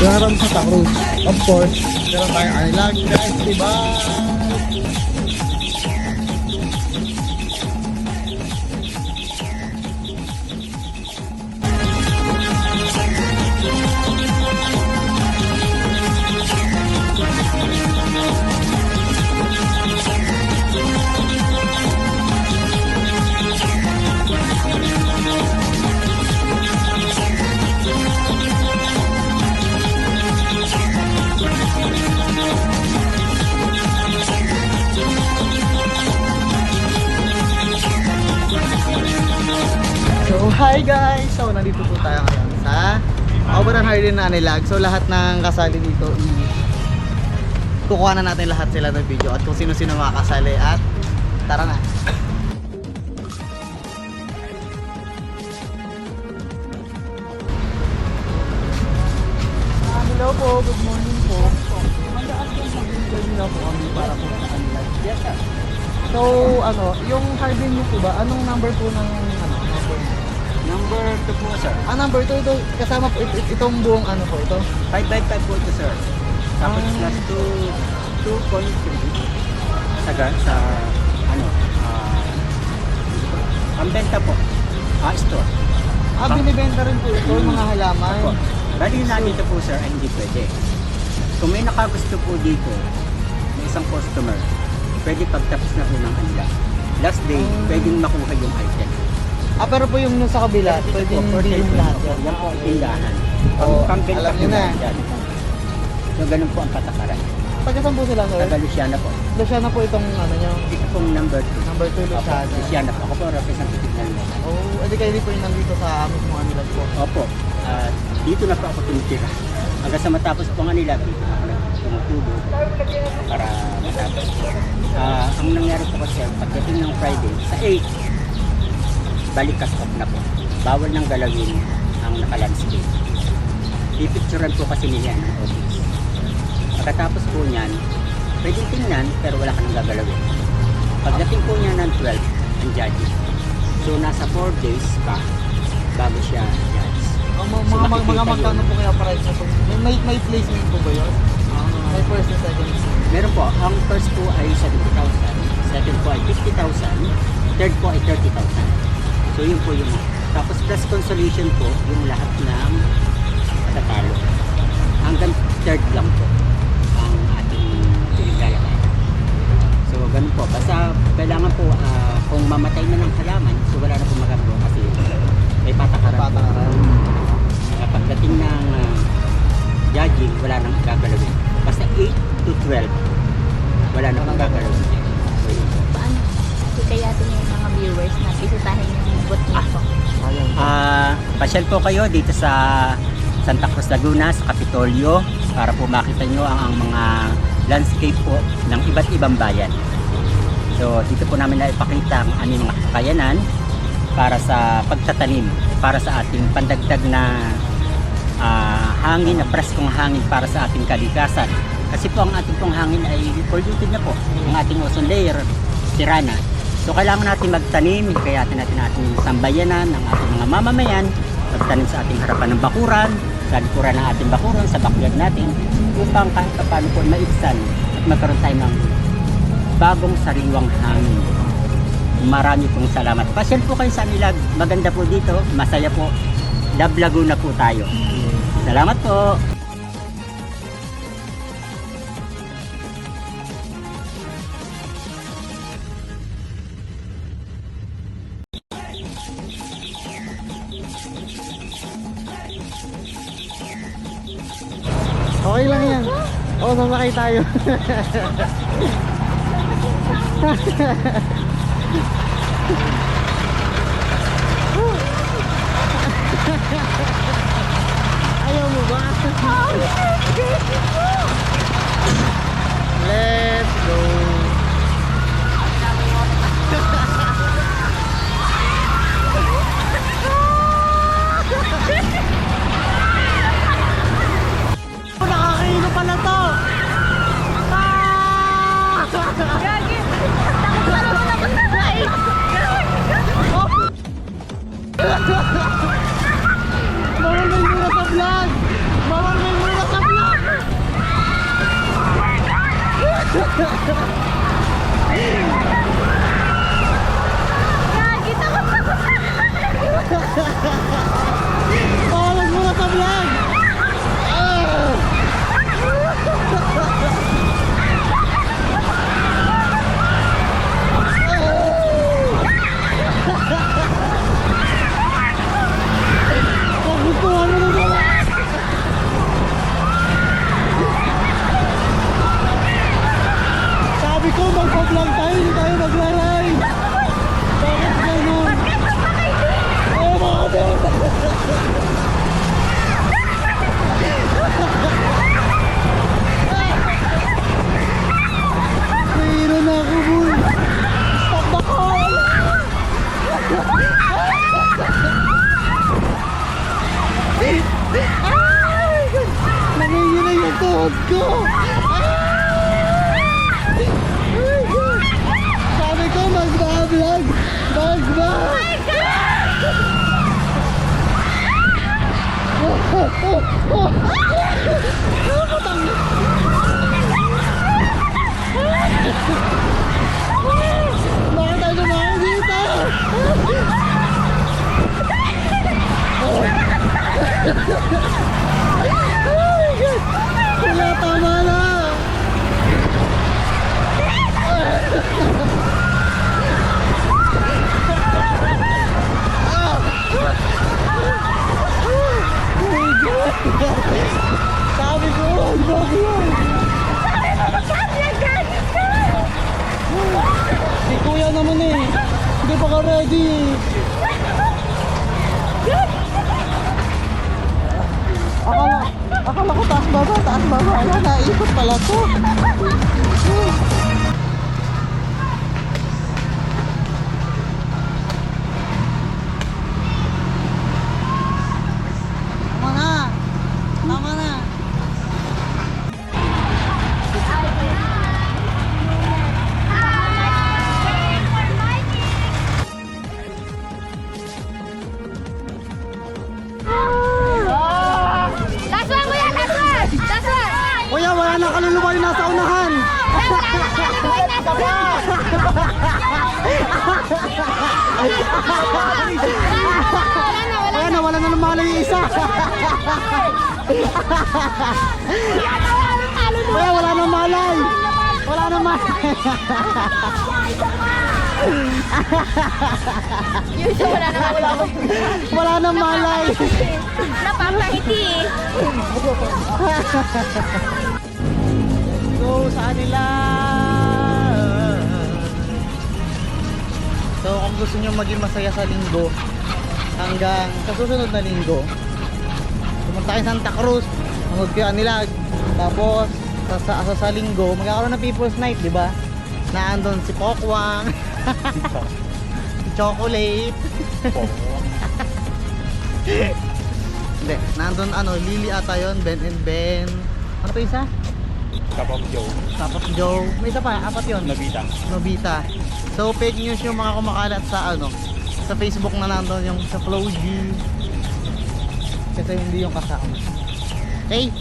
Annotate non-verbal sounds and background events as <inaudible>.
Meron sa Takruz. Of course, meron tayong Anilag Festival. So, hi guys! So, nandito po tayo ngayon sa Overland Harley na Anilag. So, lahat ng kasali dito kukuha na natin lahat sila ng video at kung sino-sino makakasali at tara na! Ah, hello po, good morning po. Mandaan po mag-interview na po kami para po sa Anilag. Yes, sir. So, ano, yung Harbin niyo po ba, anong number po ng? Number 2 po, sir. Ah, number 2 ito, kasama po it, it- itong buong ano po ito. 5 by 5 po ito, sir. Tapos Ah. plus 2, 2.3 sa, sa ano, ah, ang benta po, ah, store. Ah, Pang- binibenta rin po ito, yung mga halaman. Opo. Bali na dito po, sir, ay hindi pwede. Kung may nakagusto po dito, ng isang customer, pwede pagtapos na po ng kanila. Last day, Ah. pwedeng makuha yung item. Ah, pero po yung nung sa kabila, pwede yung bilhin lahat po. yan. Po ang tindahan. Oo, alam po niyo na. So, ganun po ang patakaran. Taga saan po sila, sir? Taga Luciana po. Luciana po itong ano nyo, Ito pong number 2. number 2 Opo, Luciana. Luciana po. Ako po representative ng Oh, edi kayo din po yung nandito sa amin mga nilag po. Opo. At dito na po ako tumitira. Hanggang sa matapos po nga nila, dito na ako tumutubo para matapos. Ah, ang nangyari po kasi, pagdating ng Friday, sa 8, balik off na po. Bawal nang galawin ang nakalandscape. Pipicturean po kasi nila ng office. Pagkatapos po niyan, pwedeng tingnan pero wala ka nang gagalawin. Pagdating po niya ng 12, ang judging. So nasa 4 days pa bago siya judge. Ang mga, So, mga, mga, magkano po kaya na po? May, may, placement po ba yun? May first and second. Meron po, ang first po ay 70,000, second po ay 50,000, third po ay 30,000. So yun po yung tapos plus consolation po yung lahat ng matatalo. Hanggang third lang po ang ating pinaglalakay. So ganun po. Basta kailangan po ah, kung mamatay na ng halaman, Pasyal po kayo dito sa Santa Cruz Laguna, sa Kapitolyo, para po makita nyo ang, ang mga landscape po ng iba't ibang bayan. So, dito po namin na ipakita ang aming mga kakayanan para sa pagtatanim, para sa ating pandagdag na ah, hangin, na preskong hangin para sa ating kalikasan. Kasi po ang ating pong hangin ay polluted na po. Ang ating ozone layer, sira na. So kailangan natin magtanim, kaya natin natin sambayanan ng ating mga mamamayan, magtanim sa ating harapan ng bakuran, sa likuran ng ating bakuran, sa backyard natin, upang kahit pa paano po maibsan at magkaroon tayo ng bagong sariwang hangin. Marami pong salamat. Pasyal po kayo sa Nilag. Maganda po dito. Masaya po. Love Laguna po tayo. Salamat po. Okay lang yan. Oo, sasakay tayo. <laughs> Ayaw mo ba? Let's tuhod ko! Sabi ko, magbablog! Magba! <laughs> Bakit tayo dumaan dito tama na! Sabi ko, huwag mo ako yun. Si kuya naman eh. Hindi eh. Akala, akala ko taas baba, taas baba. Wala, naikot pala to. Kaluluwa yung nasa unahan. Wala na, wala Wala na, wala lumala yung isa. Kuya, wala na malay. Wala na malay. Isa wala na wala ko. Wala na malay. Napapahiti So, sa kanila. So, kung gusto nyo maging masaya sa linggo, hanggang sa susunod na linggo, pumunta kayo Santa Cruz, manood kayo Anilag. Tapos, sa, sa, sa, sa linggo, magkakaroon ng People's Night, di ba? Na andon si Pokwang, <laughs> si Chocolate. <laughs> Hindi, nandun ano, Lily ata yun, Ben and Ben. Ano pa isa? Kapag Joe, Tapos Joe. May isa pa, apat yun. Nabita. Nobita. So fake news yung mga kumakalat sa ano, sa Facebook na nandun yung sa Flow G. Kasi hindi yung kasama. Okay?